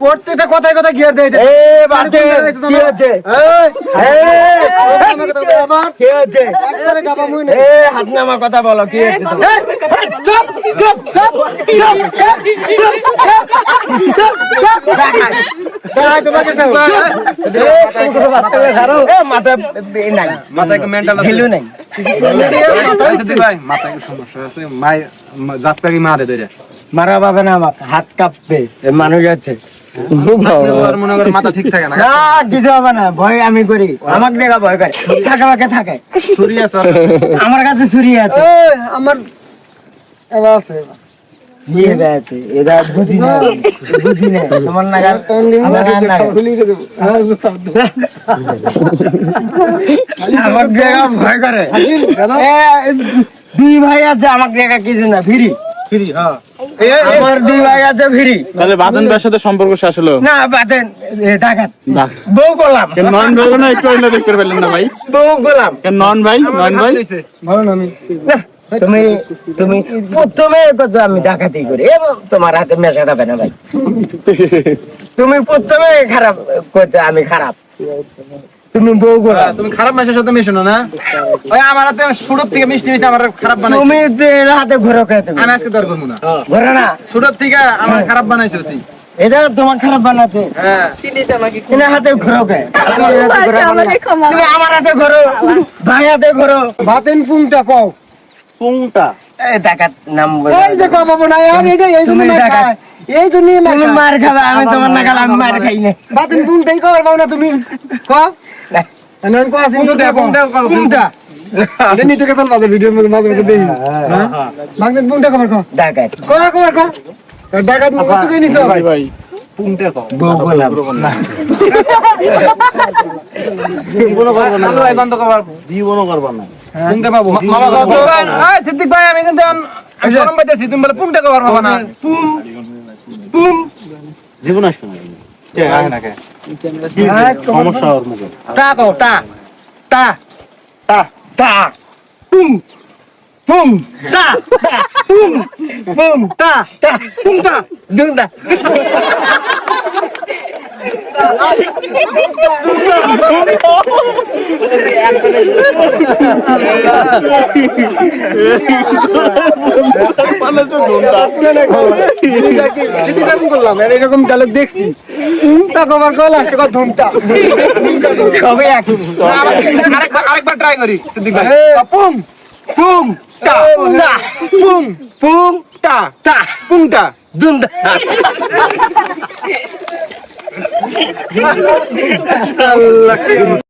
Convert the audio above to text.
প্রত্যেকটা কথায় কথা গিয়ার দেয় এ বাদে কি হচ্ছে কি হচ্ছে একবারে গাবা মুই না এ হাত নামা কথা বলো কি চুপ চুপ মারে পাবে না আমাকে হাত কাঁপবে। মানুষ আছে। মাথা ঠিক থাকে না। না কিছু হবে না ভয় আমি করি। আমাকে দেখা ভয় করে। থাকে আমাকে থাকে। ছুরি আছে আমার কাছে ছুরি আছে। আমার এবার আছে দিয়ে আছে। এটা বুঝি না। বুঝি না। তোমার নাগাল আমার নাগাল আমাকে দেখা ভয় করে। দুই ভাই আছে আমাকে দেখা কিছু না। ফিরি। ফ্রি হ্যাঁ। আমার দুই ভাই আছে ফিরি। তাহলে বাদন ভাইয়ের সাথে সম্পর্ক শেষ হলো? না বাদেন ডাকাত। বউ গোলাম। কেন নন ভাই না একটু হইলে দেখতে পেলেন না ভাই? বউ গোলাম। কেন নন ভাই? নন ভাই? ভালো না আমি। তুমি তুমি প্রথমে আমি ডাকাতি করি তোমার হাতে মেশা যাবে না ভাই। তুমি প্রথমে খারাপ করছ আমি খারাপ। তুমি বউ গোলাম তুমি খারাপ মানুষের সাথে মিশো না ওই আমার হাতে সুরত থেকে মিষ্টি মিষ্টি আমার খারাপ বানাইছে। তুমি হাতে ঘুরো খেয়ে তুমি আমি আজকে দর করব না। ঘুরো না। সুরত থেকে আমার খারাপ বানাইছে তুই। এটা তোমার খারাপ বানাচ্ছে হ্যাঁ। হাতে ঘুরো কে? আমার হাতে ঘোরো আমাকে ক্ষমা তুমি আমার হাতে ঘুরো ভাই হাতে ঘুরো বাতেন পুংটা কও ডাকাত নাম বলে এই যে বাবু না আর এটা এই জন্য তুমি না খায় এই জন্য। মার খাবে আমি তোমার নাগাল আমি মার খাই না। বাতেন পুংটাই কও বাবু না তুমি। কও না, নন কো আসিন কোনটা? কোনটা? কও পুংটা এটা নিতে গেছাল বাজার ভিডিওর মধ্যে মাঝে মাঝে দেই হ্যাঁ ডাকাত। ডাকাত নিছো? ভাই ভাই। করব না। করব না। পুংটা পাবো? মামা কত এই সিদ্দিক ভাই আমি কিন্তু আমি শরম পাইতেছি তুমি বলে পুংটা কবার পাবা না? পুম পুম জীবন আসবে না। কে? আয় না কে? সমস্যা ওর মুখে কও দুম করলাম এরকম ডায়লগ দেখছি। পুংটা কবার কল আসছে কও ধুমটা। সবে একই। আরেকবার আরেকবার ট্রাই করি সিদ্দিক ভাই। পুম পুম। টা না পুম। পুম টা টা পুমটা। দুমটা আল্লাহ।